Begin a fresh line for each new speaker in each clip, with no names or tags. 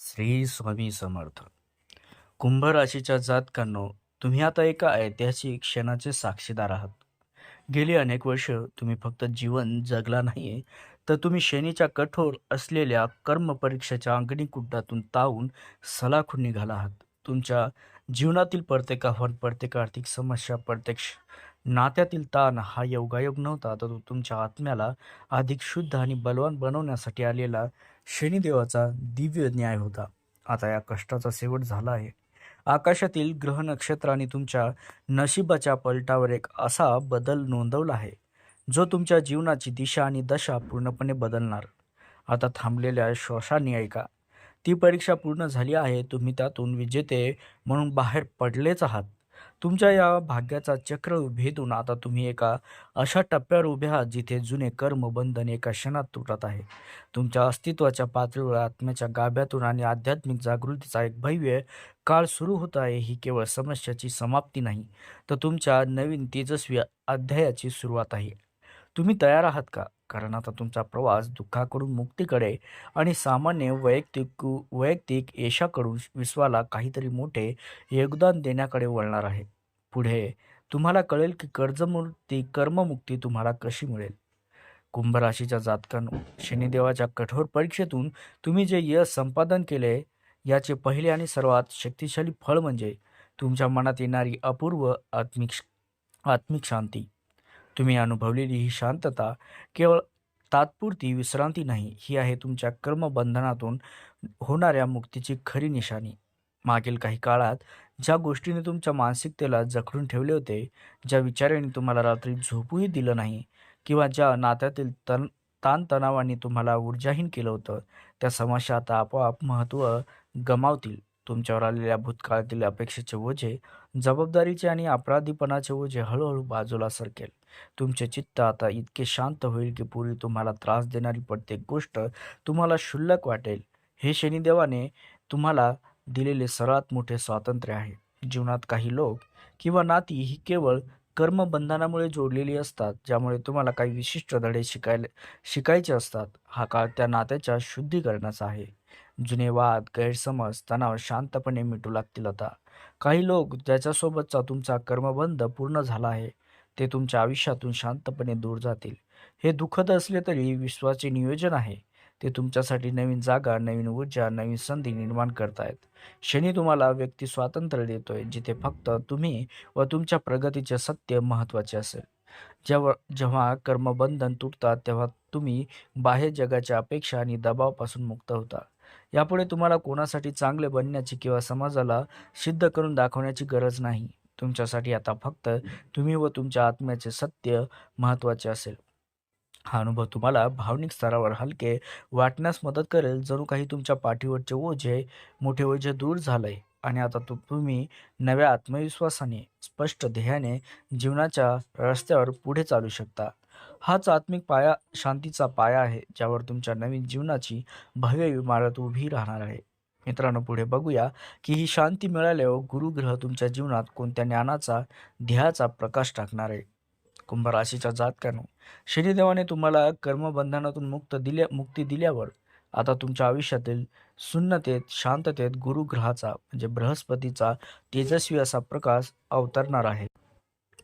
श्री स्वामी समर्थ. कुंभ राशीच्या जातकांनो तुम्ही आता एका ऐतिहासिक क्षणाचे साक्षीदार आहात. गेली अनेक वर्ष तुम्ही फक्त जीवन जगला नाहीये तर तुम्ही शनीच्या कठोर असलेल्या कर्म परीक्षेच्या कुंडातून तावून सलाखून निघाला आहात. तुमच्या जीवनातील प्रत्येक आव्हान प्रत्येक आर्थिक समस्या प्रत्येक नात्यातील ताण हा योगायोग नव्हता तर तो तुमच्या आत्म्याला अधिक शुद्ध आणि बलवान बनवण्यासाठी आलेला शनिदेवाचा दिव्य न्याय होता. आता या कष्टाचा शेवट झाला आहे. आकाशातील ग्रह नक्षत्राने तुमच्या नशिबाच्या पलटावर एक असा बदल नोंदवला आहे जो तुमच्या जीवनाची दिशा आणि दशा पूर्णपणे बदलणार. आता थांबलेल्या श्वासाने ऐका. ती परीक्षा पूर्ण झाली आहे तुम्ही त्यातून विजेते म्हणून बाहेर पडलेच आहात. तुमच्या या भाग्याचा चक्र भेदून आता तुम्ही एका अशा टप्प्यावर उभे आहात जिथे जुने कर्मबंधन एका क्षणात तुटत आहे. तुमच्या अस्तित्वाच्या पातळीवर आत्म्याच्या गाभ्यातून आणि आध्यात्मिक जागृतीचा एक भव्य काळ सुरू होत आहे ही केवळ समस्याची समाप्ती नाही तर तुमच्या नवीन तेजस्वी अध्यायाची सुरुवात आहे. तुम्ही तयार आहात का? कारण आता तुमचा प्रवास दुःखाकडून मुक्तीकडे आणि सामान्य वैयक्तिक वैयक्तिक यशाकडून विश्वाला काहीतरी मोठे योगदान देण्याकडे वळणार आहे. पुढे. तुम्हाला कळेल की कर्जमुक्ती कर्ममुक्ती तुम्हाला कशी मिळेल. कुंभ राशीच्या जातकांनो शनिदेवाच्या कठोर परीक्षेतून तुम्ही जे यश संपादन केले याचे पहिले आणि सर्वात शक्तिशाली फळ म्हणजे तुमच्या मनात येणारी अपूर्व आत्मिक आत्मिक शांती. तुम्ही अनुभवलेली ही शांतता केवळ तात्पुरती विश्रांती नाही ही आहे तुमच्या कर्मबंधनातून होणाऱ्या मुक्तीची खरी निशाणी. मागील काही काळात ज्या गोष्टीने तुमच्या मानसिकतेला जखडून ठेवले होते ज्या विचाराने तुम्हाला रात्री झोपूही दिलं नाही किंवा ज्या नात्यातील तण ताणतणावाने तुम्हाला ऊर्जाहीन केलं होतं त्या समस्या आता आपोआप महत्त्व गमावतील. तुमच्यावर आलेल्या भूतकाळातील अपेक्षेचे ओझे जबाबदारीचे आणि अपराधीपणाचे ओझे हळूहळू बाजूला सरकेल. तुमचे चित्त आता इतके शांत होईल की पूर्वी तुम्हाला त्रास देणारी प्रत्येक गोष्ट तुम्हाला क्षुल्लक वाटेल. हे शनिदेवाने तुम्हाला दिलेले सर्वात मोठे स्वातंत्र्य आहे. जीवनात काही लोक किंवा नाती ही केवळ कर्मबंधनामुळे जोडलेली असतात ज्यामुळे तुम्हाला काही विशिष्ट धडे शिकायला शिकायचे असतात. हा काळ त्या नात्याच्या शुद्धीकरणाचा आहे. जुने वाद गैरसमज तणाव शांतपणे मिटू लागतील आता. काही लोक ज्याच्यासोबतचा तुमचा कर्मबंध पूर्ण झाला आहे ते तुमच्या आयुष्यातून शांतपणे दूर जातील. हे दुःखद असले तरी विश्वाचे नियोजन आहे. ते तुमच्यासाठी नवीन जागा नवीन ऊर्जा नवीन संधी निर्माण करतायत. शनी तुम्हाला व्यक्ती स्वातंत्र्य देतोय जिथे फक्त तुम्ही व तुमच्या प्रगतीचे सत्य महत्त्वाचे असेल. जेव्हा जेव्हा कर्मबंधन तुटतात तेव्हा तुम्ही बाह्य जगाच्या अपेक्षा आणि दबावापासून मुक्त होता. यापुढे तुम्हाला कोणासाठी चांगले बनण्याची किंवा समाजाला सिद्ध करून दाखवण्याची गरज नाही. तुमच्यासाठी आता फक्त तुम्ही व तुमच्या आत्म्याचे सत्य महत्त्वाचे असेल. हा अनुभव तुम्हाला भावनिक स्तरावर हलके वाटण्यास मदत करेल. जणू काही तुमच्या पाठीवरचे ओझे मोठे ओझे दूर झालंय आणि आता तु तुम्ही नव्या आत्मविश्वासाने स्पष्ट ध्येयाने जीवनाच्या रस्त्यावर पुढे चालू शकता. हाच आत्मिक पाया शांतीचा पाया आहे ज्यावर तुमच्या नवीन जीवनाची भव्य इमारत उभी राहणार आहे. मित्रांनो पुढे बघूया की ही शांती मिळाल्यावर गुरुग्रह तुमच्या जीवनात कोणत्या ज्ञानाचा ध्येयाचा प्रकाश टाकणार आहे. कुंभ राशीच्या जातकानो शनिदेवाने तुम्हाला कर्मबंधनातून मुक्त दिल्या मुक्ती दिल्यावर आता तुमच्या आयुष्यातील सुन्नतेत शांततेत गुरुग्रहाचा म्हणजे बृहस्पतीचा तेजस्वी असा प्रकाश अवतरणार आहे.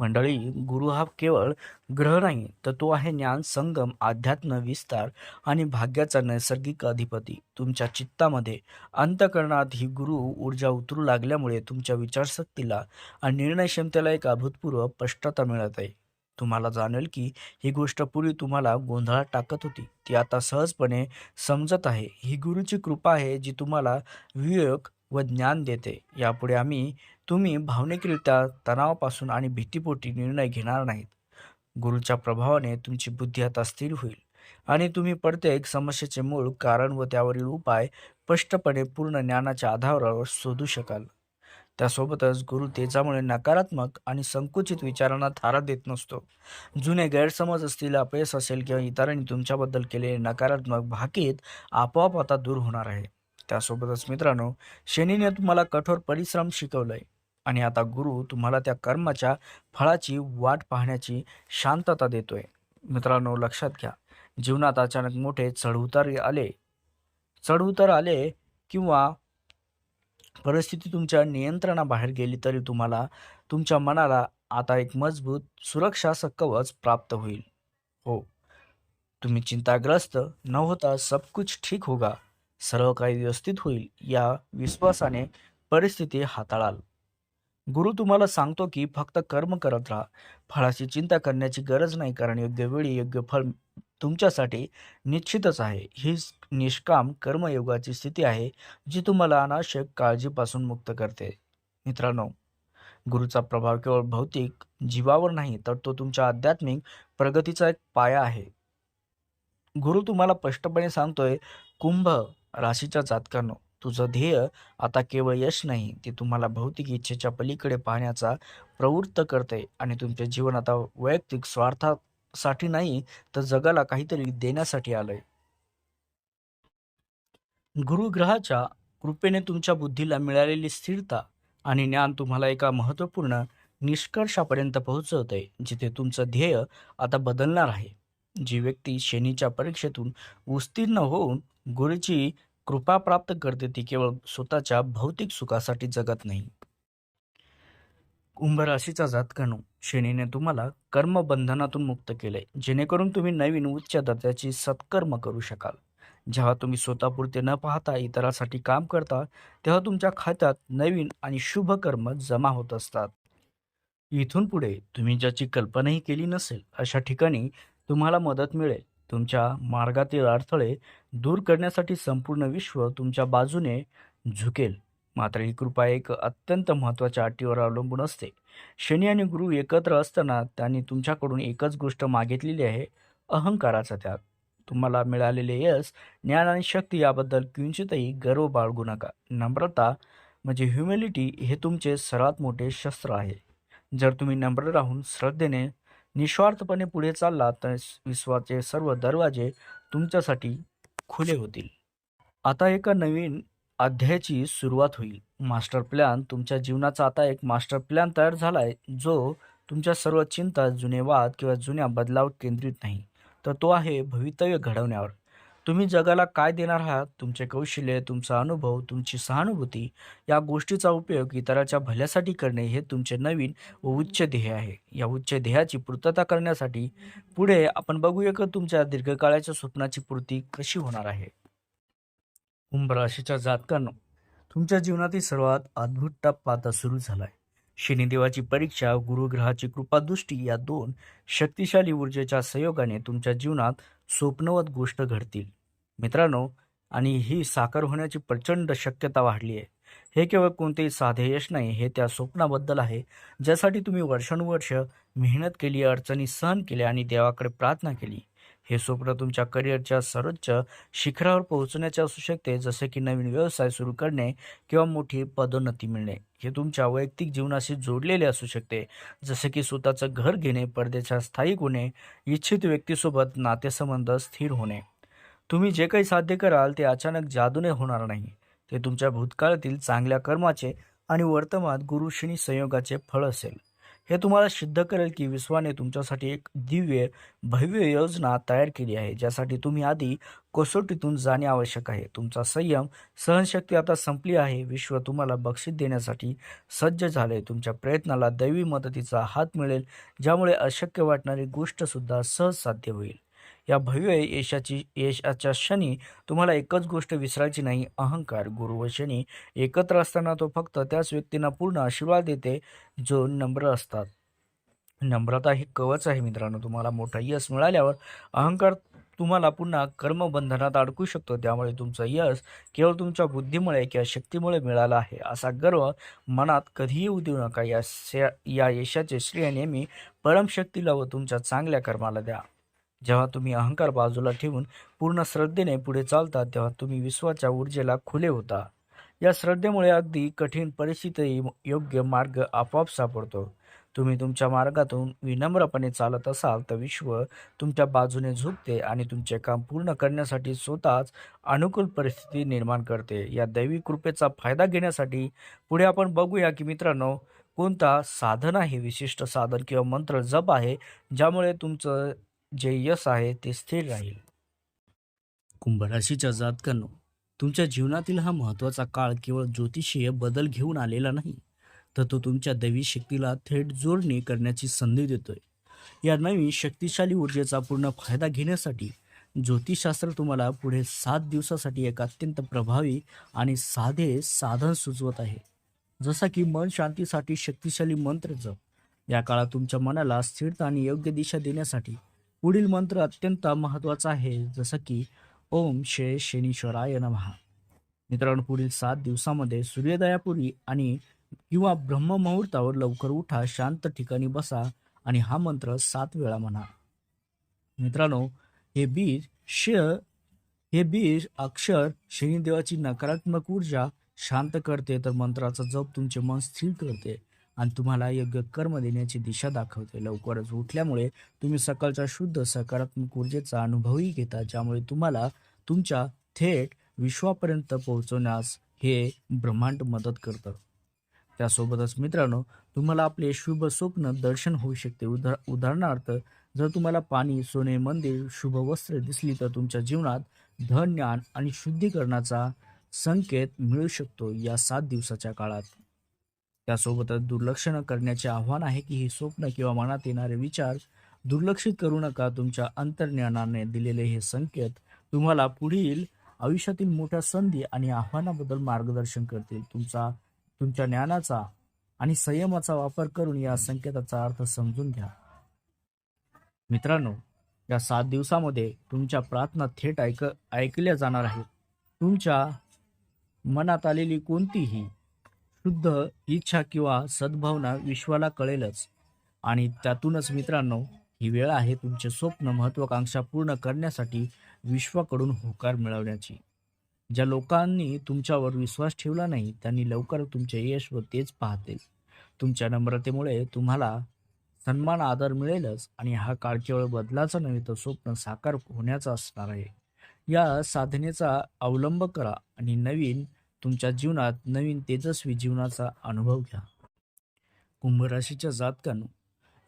मंडळी गुरु हा केवळ ग्रह नाही तर तो आहे ज्ञान संगम अध्यात्म विस्तार आणि भाग्याचा नैसर्गिक अधिपती. तुमच्या चित्तामध्ये अंतकरणात ही गुरु ऊर्जा उतरू लागल्यामुळे तुमच्या विचारशक्तीला आणि निर्णय क्षमतेला एक अभूतपूर्व स्पष्टता मिळत आहे. तुम्हाला जाणेल की ही गोष्ट पूर्वी तुम्हाला गोंधळात टाकत होती. ती आता सहजपणे समजत आहे. ही गुरुची कृपा आहे जी तुम्हाला विवेक व ज्ञान देते. यापुढे आम्ही तुम्ही भावनिकरित्या तणावापासून आणि भीतीपोटी निर्णय घेणार नाहीत. गुरुच्या प्रभावाने तुमची बुद्धी आता स्थिर होईल. आणि तुम्ही प्रत्येक समस्येचे मूळ कारण व त्यावरील उपाय स्पष्टपणे पूर्ण ज्ञानाच्या आधारावर शोधू शकाल. त्यासोबतच गुरु तेजामुळे नकारात्मक आणि संकुचित विचारांना थारा देत नसतो. जुने गैरसमज असतील अपयश असेल किंवा इतरांनी तुमच्याबद्दल केलेले नकारात्मक भाकीत आपोआप आता दूर होणार आहे. त्यासोबतच मित्रांनो शनीने तुम्हाला कठोर परिश्रम शिकवलंय आणि आता गुरु तुम्हाला त्या कर्माच्या फळाची वाट पाहण्याची शांतता देतोय. मित्रांनो लक्षात घ्या जीवनात अचानक मोठे चढउतार आले चढउतार आले किंवा परिस्थिती तुमच्या नियंत्रणाबाहेर गेली तरी तुम्हाला तुमच्या मनाला आता एक मजबूत सुरक्षा कवच प्राप्त होईल. हो. तुम्ही चिंताग्रस्त न होता सब कुछ ठीक होगा. सर्व काही व्यवस्थित होईल या विश्वासाने परिस्थिती हाताळाल. गुरु तुम्हाला सांगतो की फक्त कर्म करत राहा. फळाची चिंता करण्याची गरज नाही कारण योग्य वेळी योग्य फळ तुमच्यासाठी निश्चितच आहे. ही निष्काम कर्मयोगाची स्थिती आहे जी तुम्हाला अनावश्यक काळजीपासून मुक्त करते. मित्रांनो गुरुचा प्रभाव केवळ भौतिक जीवावर नाही तर तो तुमच्या आध्यात्मिक प्रगतीचा एक पाया आहे. गुरु तुम्हाला स्पष्टपणे सांगतोय कुंभ राशीच्या जातकांनो तुझं ध्येय आता केवळ यश नाही ते तुम्हाला भौतिक इच्छेच्या पलीकडे पाहण्याचा प्रवृत्त करते आणि तुमचे जीवन आता वैयक्तिक स्वार्थासाठी नाही तर जगाला काहीतरी देण्यासाठी आलंय. गुरुग्रहाच्या कृपेने तुमच्या बुद्धीला मिळालेली स्थिरता आणि ज्ञान तुम्हाला एका महत्त्वपूर्ण निष्कर्षापर्यंत पोहोचवते जिथे तुमचं ध्येय आता बदलणार आहे. जी व्यक्ती शनीच्या परीक्षेतून उत्तीर्ण होऊन गुरुची कृपा प्राप्त करते ती केवळ स्वतःच्या भौतिक सुखासाठी जगत नाही. कुंभ राशीचा जातकानो शनीने तुम्हाला कर्मबंधनातून मुक्त केले जेणेकरून तुम्ही नवीन उच्च दर्जाची सत्कर्म करू शकाल. जेव्हा तुम्ही स्वतःपुरते न पाहता इतरांसाठी काम करता तेव्हा तुमच्या खात्यात नवीन आणि शुभ कर्म जमा होत असतात. इथून पुढे तुम्ही ज्याची कल्पनाही केली नसेल अशा ठिकाणी तुम्हाला मदत मिळेल. तुमच्या मार्गातील अडथळे दूर करण्यासाठी संपूर्ण विश्व तुमच्या बाजूने झुकेल. मात्र ही कृपा एक अत्यंत महत्त्वाच्या अटीवर अवलंबून असते. शनी आणि गुरु एकत्र असताना त्यांनी तुमच्याकडून एकच गोष्ट मागितलेली आहे अहंकाराचा त्याग. तुम्हाला मिळालेले यश ज्ञान आणि शक्ती याबद्दल किंचितही गर्व बाळगू नका. नम्रता म्हणजे ह्युमिलिटी हे तुमचे सर्वात मोठे शस्त्र आहे. जर तुम्ही नम्र राहून श्रद्धेने निस्वार्थपणे पुढे चालला तर विश्वाचे सर्व दरवाजे तुमच्यासाठी खुले होतील. आता एका नवीन अध्यायाची सुरुवात होईल. मास्टर प्लॅन तुमच्या जीवनाचा आता एक मास्टर प्लॅन तयार झाला आहे जो तुमच्या सर्व चिंता जुने वाद किंवा जुन्या बदलावर केंद्रित नाही. तर तो आहे भवितव्य घडवण्यावर. तुम्ही जगाला काय देणार आहात? तुमचे कौशल्य तुमचा अनुभव तुमची सहानुभूती या गोष्टीचा उपयोग इतरांच्या भल्यासाठी करणे हे तुमचे नवीन व उच्च ध्येय आहे. या उच्च ध्येयाची पूर्तता करण्यासाठी पुढे आपण बघूया की तुमच्या दीर्घकाळाच्या स्वप्नाची पूर्ती कशी होणार आहे. कुंभ राशीच्या जातकांनो तुमच्या जीवनातील सर्वात अद्भुत टप्पा आता सुरू झाला आहे शनिदेवाची परीक्षा गुरुग्रहाची कृपादृष्टी या दोन शक्तिशाली ऊर्जेच्या संयोगाने तुमच्या जीवनात स्वप्नवत गोष्ट घडतील. मित्रांनो आणि ही साकार होण्याची प्रचंड शक्यता वाढली आहे. हे केवळ कोणतेही साधे यश नाही हे त्या स्वप्नाबद्दल आहे ज्यासाठी तुम्ही वर्षानुवर्ष मेहनत केली अडचणी सहन केल्या आणि देवाकडे प्रार्थना केली. हे स्वप्न तुमच्या करिअरच्या सर्वोच्च शिखरावर पोहोचण्याचे असू शकते जसे की नवीन व्यवसाय सुरू करणे किंवा मोठी पदोन्नती मिळणे. हे तुमच्या वैयक्तिक जीवनाशी जोडलेले असू शकते जसे की स्वतःचं घर घेणे परदेशात स्थायिक होणे इच्छित व्यक्तीसोबत नातेसंबंध स्थिर होणे. तुम्ही जे काही साध्य कराल ते अचानक जादूने होणार नाही. ते तुमच्या भूतकाळातील चांगल्या कर्माचे आणि वर्तमान गुरुशिनी संयोगाचे फळ असेल. हे तुम्हाला सिद्ध करेल की विश्वाने तुमच्यासाठी एक दिव्य भव्य योजना तयार केली आहे ज्यासाठी तुम्ही आधी कसोटीतून जाणे आवश्यक आहे. तुमचा संयम सहनशक्ती आता संपली आहे. विश्व तुम्हाला बक्षीस देण्यासाठी सज्ज झाले. तुमच्या प्रयत्नाला दैवी मदतीचा हात मिळेल ज्यामुळे अशक्य वाटणारी गोष्टसुद्धा सहज साध्य होईल. या भव्य यशाची यशाच्या क्षणी तुम्हाला एकच गोष्ट विसरायची नाही अहंकार. गुरु व शनी एकत्र असताना तो फक्त त्याच व्यक्तींना पूर्ण आशीर्वाद देते जो नम्र असतात. नम्रता ही कवच आहे मित्रांनो. तुम्हाला मोठा यश मिळाल्यावर अहंकार तुम्हाला पुन्हा कर्मबंधनात अडकू शकतो. त्यामुळे तुमचं यश केवळ तुमच्या बुद्धीमुळे किंवा शक्तीमुळे मिळाला आहे. असा गर्व मनात कधीही येऊ देऊ नका. या या यशाचे श्रेय नेहमी परमशक्तीला व तुमच्या चांगल्या कर्माला द्या. जेव्हा तुम्ही अहंकार बाजूला ठेवून पूर्ण श्रद्धेने पुढे चालता तेव्हा तुम्ही विश्वाच्या ऊर्जेला खुले होता. या श्रद्धेमुळे अगदी कठीण परिस्थिती योग्य मार्ग आपोआप सापडतो. तुम्ही तुमच्या मार्गातून विनम्रपणे चालत असाल तर विश्व तुमच्या बाजूने झुकते आणि तुमचे काम पूर्ण करण्यासाठी स्वतःच अनुकूल परिस्थिती निर्माण करते. या दैवी कृपेचा फायदा घेण्यासाठी पुढे आपण बघूया की मित्रांनो कोणता साधन आहे विशिष्ट साधन किंवा मंत्र जप आहे ज्यामुळे तुमचं जे यश आहे ते स्थिर राहील. कुंभराशीच्या जातकांनो तुमच्या जीवनातील हा महत्त्वाचा काळ केवळ ज्योतिषीय बदल घेऊन आलेला नाही तर तो तुमच्या दैवी शक्तीला थेट जोडणी करण्याची संधी देतोय. या नवीन शक्तिशाली ऊर्जेचा पूर्ण फायदा घेण्यासाठी ज्योतिषशास्त्र तुम्हाला पुढे सात दिवसासाठी एक अत्यंत प्रभावी आणि साधे साधन सुचवत आहे. जसा की मन शांतीसाठी शक्तिशाली मंत्र जप. या काळात तुमच्या मनाला स्थिरता आणि योग्य दिशा देण्यासाठी पुढील मंत्र अत्यंत महत्त्वाचा आहे जसं की ओम शे शनीश्वराय नमहा मित्रांनो पुढील सात दिवसामध्ये सूर्योदयापूर्वी आणि किंवा ब्रह्ममुहूर्तावर लवकर उठा शांत ठिकाणी बसा आणि हा मंत्र सात वेळा म्हणा. मित्रांनो हे बीज श हे बीज अक्षर शनिदेवाची नकारात्मक ऊर्जा शांत करते तर मंत्राचा जप तुमचे मन स्थिर करते. आणि तुम्हाला योग्य कर्म देण्याची दिशा दाखवते. लवकरच उठल्यामुळे तुम्ही सकाळच्या शुद्ध सकारात्मक ऊर्जेचा अनुभवही घेता ज्यामुळे तुम्हाला तुमच्या थेट विश्वापर्यंत पोहोचवण्यास हे ब्रह्मांड मदत करतं. त्यासोबतच मित्रांनो तुम्हाला आपले शुभ स्वप्न दर्शन होऊ शकते. उदा उदाहरणार्थ जर तुम्हाला पाणी सोने मंदिर शुभ वस्त्र दिसली तर तुमच्या जीवनात धन ज्ञान आणि शुद्धीकरणाचा संकेत मिळू शकतो या सात दिवसाच्या काळात. त्यासोबतच दुर्लक्ष न करण्याचे आव्हान आहे की हे स्वप्न किंवा मनात येणारे विचार दुर्लक्षित करू नका. तुमच्या अंतर्ज्ञानाने दिलेले हे संकेत तुम्हाला पुढील आयुष्यातील मोठ्या संधी आणि आव्हानाबद्दल मार्गदर्शन करतील. तुमचा तुमच्या ज्ञानाचा आणि संयमाचा वापर करून या संकेताचा अर्थ समजून घ्या. मित्रांनो या सात दिवसामध्ये तुमच्या प्रार्थना थेट ऐक ऐकल्या जाणार आहेत. तुमच्या मनात आलेली कोणतीही शुद्ध इच्छा किंवा सद्भावना विश्वाला कळेलच. आणि त्यातूनच मित्रांनो ही वेळ आहे तुमचे स्वप्न महत्वाकांक्षा पूर्ण करण्यासाठी विश्वाकडून होकार मिळवण्याची. ज्या लोकांनी तुमच्यावर विश्वास ठेवला नाही त्यांनी लवकर तुमचे यश व तेच पाहतील. तुमच्या नम्रतेमुळे तुम्हाला सन्मान आदर मिळेलच आणि हा काळ केवळ बदलाचा नव्हे तर स्वप्न साकार होण्याचा असणार आहे. या साधनेचा अवलंब करा आणि नवीन तुमच्या जीवनात नवीन तेजस्वी जीवनाचा अनुभव घ्या. कुंभ राशीच्या जातकांनो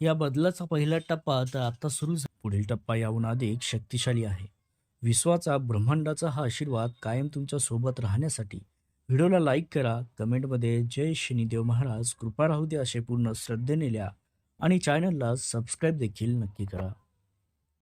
या बदलाचा पहिला टप्पा तर आत्ता सुरू झाला पुढील टप्पा याहून अधिक शक्तिशाली आहे. विश्वाचा ब्रह्मांडाचा हा आशीर्वाद कायम तुमच्यासोबत राहण्यासाठी. व्हिडिओला लाईक करा कमेंटमध्ये जय शनिदेव महाराज कृपा राहू दे असे पूर्ण श्रद्धेने लिहा. आणि चॅनलला सबस्क्राईब देखील नक्की करा.